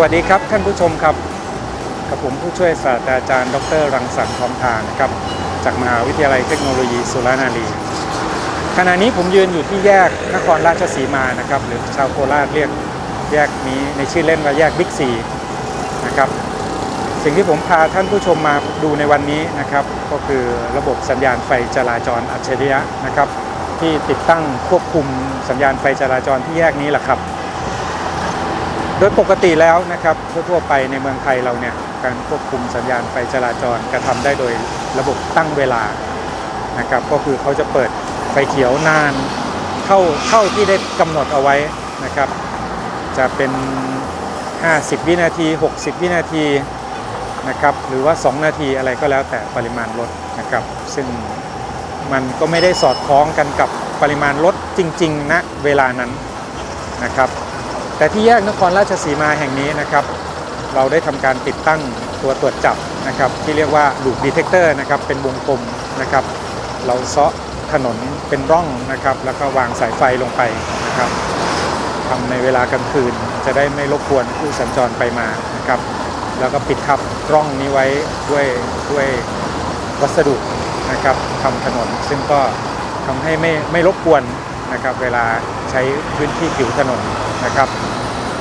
วัสดีครับท่านผู้ชมครับกับผมผู้ช่วยศาสตราจารย์ ดร รังสรรค์ทองทานนะครับจากมหาวิทยาลัยเทคโนโลยีสุรานารีขณะนี้ผมยืนอยู่ที่แยกนครราชสีมานะครับหรือชาวโคราชเรียกแยกนี้ในชื่อเล่นว่าแยกบิ๊กซีนะครับสิ่งที่ผมพาท่านผู้ชมมาดูในวันนี้นะครับ ก็คือระบบสัญญาณไฟจราจรอัจฉริยะนะครับ ที่ติดตั้งควบคุมสัญญาณไฟจราจรที่แยกนี้แหละครับ โดยปกติแล้วนะครับทั่วๆไปในเมืองไทยเราเนี่ยการควบคุมสัญญาณไฟจราจรกระทำได้โดยระบบตั้งเวลานะครับก็คือเขาจะเปิดไฟเขียวนานเท่าเท่าที่ได้กำหนดเอาไว้นะครับ จะเป็น 50 วินาที 60 วินาทีนะครับหรือว่า 2 นาทีอะไรก็แล้วแต่ปริมาณรถนะครับ ซึ่งมันก็ไม่ได้สอดคล้องกันกับปริมาณรถจริงๆณเวลานั้นนะครับ แต่ที่แยกนครราชสีมาแห่งนี้นะครับ เราได้ทำการติดตั้งตัวตรวจจับนะครับ ที่เรียกว่าลูปดีเทคเตอร์นะครับเป็นวงกลมนะครับ เราเซาะถนนเป็นร่องนะครับ แล้วก็วางสายไฟลงไปนะครับทำในเวลากลางคืน จะได้ไม่รบกวนผู้สัญจรไปมานะครับ แล้วก็ปิดทับร่องนี้ไว้ด้วยด้วยวัสดุนะครับทำถนนซึ่งก็ทำให้ไม่ไม่รบกวนนะครับ เวลาใช้พื้นที่ผิวถนน นะครับ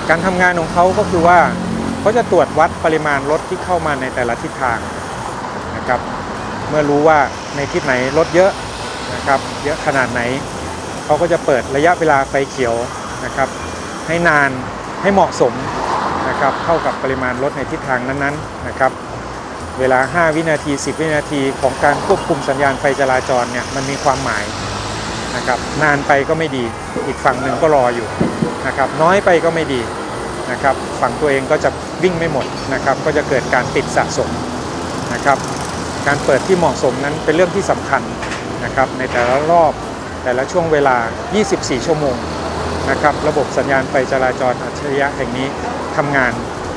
การทำงานของเขาก็คือว่าเขาจะตรวจวัดปริมาณรถที่เข้ามาในแต่ละทิศทางนะครับเมื่อรู้ว่าในทิศไหนรถเยอะนะครับเยอะขนาดไหนเขาก็จะเปิดระยะเวลาไฟเขียวนะครับให้นานให้เหมาะสมนะครับเข้ากับปริมาณรถในทิศทางนั้นๆนะครับเวลา 5 วินาที 10 วินาทีของการควบคุมสัญญาณไฟจราจรเนี่ยมันมีความหมายนะครับนานไปก็ไม่ดีอีกฝั่งหนึ่งก็รออยู่ นะครับน้อยไปก็ไม่ดีนะครับฝั่งตัวเองก็จะวิ่งไม่หมดนะครับก็จะเกิดการติดสะสมนะครับการเปิดที่เหมาะสมนั้นเป็นเรื่องที่สำคัญนะครับในแต่ละรอบแต่ละช่วงเวลา 24 ชั่วโมงนะครับระบบสัญญาณไฟจราจรอัจฉริยะแห่งนี้ทำงาน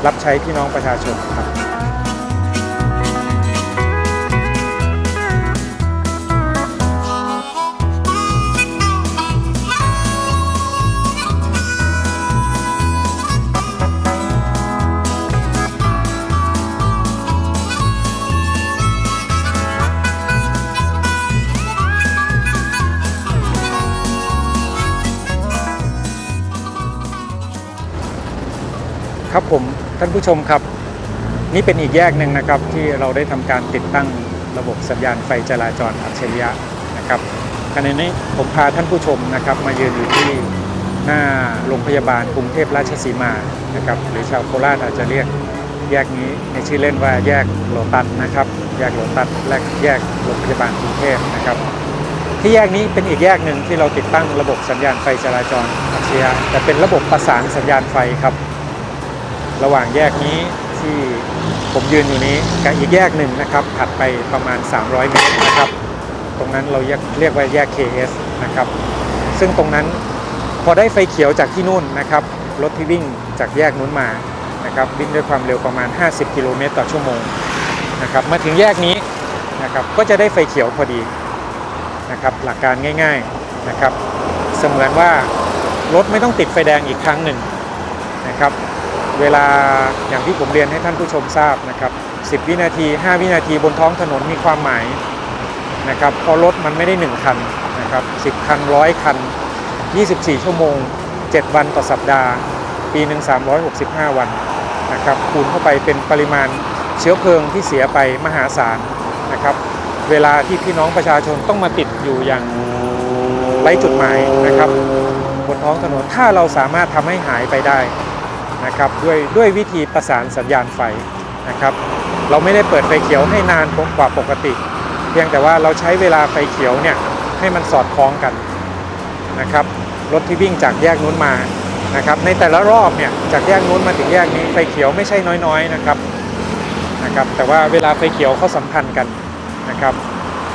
รับใช้พี่น้องประชาชนครับ ครับผมท่านผู้ชมครับ นี่เป็นอีกแยกหนึ่งนะครับ ที่เราได้ทำการติดตั้งระบบสัญญาณไฟจราจรอัจฉริยะนะครับขณะนี้ผมพาท่านผู้ชมนะครับ มายืนอยู่ที่หน้าโรงพยาบาลกรุงเทพราชสีมานะครับหรือชาวโคราชอาจจะเรียกแยกนี้ในชื่อเล่นว่าแยกโลตัสนะครับ แยกโลตัสและแยกโรงพยาบาลกรุงเทพนะครับ ที่แยกนี้เป็นอีกแยกหนึ่งที่เราติดตั้งระบบสัญญาณไฟจราจรอัจฉริยะแต่เป็นระบบประสานสัญญาณไฟครับ ระหว่างแยกนี้ที่ผมยืนอยู่นี้กับอีกแยกหนึ่งนะครับถัดไปประมาณ 300 เมตรนะครับตรงนั้นเราเรียกว่าแยก KS นะครับซึ่งตรงนั้นพอได้ไฟเขียวจากที่นู่นนะครับรถที่วิ่งจากแยกนู้นมานะครับวิ่งด้วยความเร็วประมาณ 50 กิโลเมตรต่อชั่วโมงนะครับมาถึงแยกนี้นะครับก็จะได้ไฟเขียวพอดีนะครับหลักการง่ายๆนะครับเสมือนว่ารถไม่ต้องติดไฟแดงอีกครั้งหนึ่งนะครับ เวลาอย่างที่ผมเรียนให้ท่านผู้ชมทราบนะครับ 10 วินาที 5 วินาทีบนท้องถนนมีความหมายนะครับเพราะรถมันไม่ได้ 1 คันนะครับ 10 คัน 100 คัน 24 ชั่วโมง 7 วันต่อสัปดาห์ ปีหนึ่ง365 วันนะครับคูณเข้าไปเป็นปริมาณเชื้อเพลิงที่เสียไปมหาศาลนะครับ เวลาที่พี่น้องประชาชนต้องมาติดอยู่อย่างไร้จุดหมายนะครับบนท้องถนนถ้าเราสามารถทำให้หายไปได้ นะครับด้วยด้วยวิธีประสานสัญญาณไฟนะครับ เราไม่ได้เปิดไฟเขียวให้นานกว่าปกติ เพียงแต่ว่าเราใช้เวลาไฟเขียวเนี่ยให้มันสอดคล้องกันนะครับรถที่วิ่งจากแยกนู้นมานะครับ ในแต่ละรอบเนี่ยจากแยกนู้นมาถึงแยกนี้ไฟเขียวไม่ใช่น้อยๆนะครับนะครับ แต่ว่าเวลาไฟเขียวเขาสัมพันธ์กันนะครับ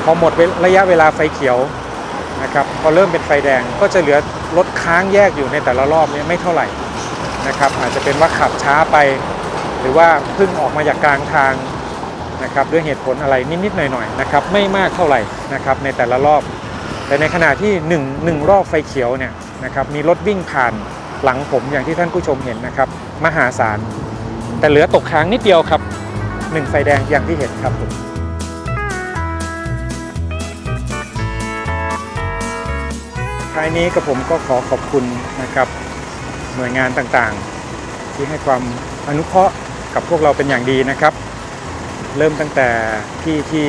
พอหมดระยะเวลาไฟเขียวนะครับ พอเริ่มเป็นไฟแดงก็จะเหลือรถค้างแยกอยู่ในแต่ละรอบเนี่ยไม่เท่าไหร่ นะครับ อาจจะเป็นว่าขับช้าไป หรือว่าเพิ่งออกมาจากกลางทางนะครับด้วยเหตุผลอะไรนิดๆหน่อยๆนะครับไม่มากเท่าไหร่นะครับในแต่ละรอบ แต่ในขณะที่1 1รอบไฟเขียวเนี่ยนะครับมีรถวิ่งผ่านหลังผมอย่างที่ท่านผู้ชมเห็นนะครับ มหาศาล แต่เหลือตกค้างนิดเดียวครับหนึ่งไฟแดงอย่างที่เห็นครับผมท้ายนี้กับผมก็ขอขอบคุณนะครับ หน่วยงานต่างๆ ที่ให้ความอนุเคราะห์กับพวกเราเป็นอย่างดีนะครับ เริ่มตั้งแต่ที่ที่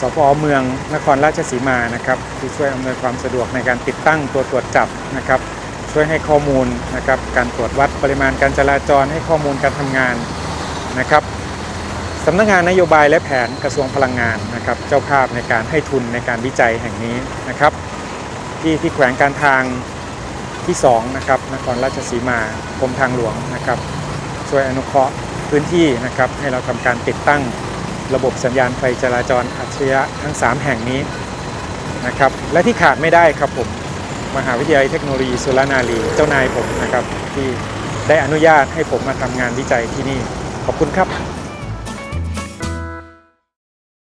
สพเมืองนครราชสีมานะครับ ที่ช่วยอำนวยความสะดวกในการติดตั้งตัวตรวจจับนะครับ ช่วยให้ข้อมูลนะครับ การตรวจวัดปริมาณการจราจรให้ข้อมูลการทำงานนะครับสำนักงานนโยบายและแผนกระทรวงพลังงานนะครับ เจ้าภาพในการให้ทุนในการวิจัยแห่งนี้นะครับ ที่ที่แขวงการทาง ที่2นะครับนครราชสีมากรมทางหลวงนะครับ ช่วยอนุเคราะห์พื้นที่นะครับ ให้เราทำการติดตั้งระบบสัญญาณไฟจราจรอัจฉริยะทั้ง 3 แห่งนี้นะครับ และที่ขาดไม่ได้ครับผมมหาวิทยาลัยเทคโนโลยีสุรนารีเจ้านายผมนะครับ ที่ได้อนุญาตให้ผมมาทำงานวิจัยที่นี่ ขอบคุณครับ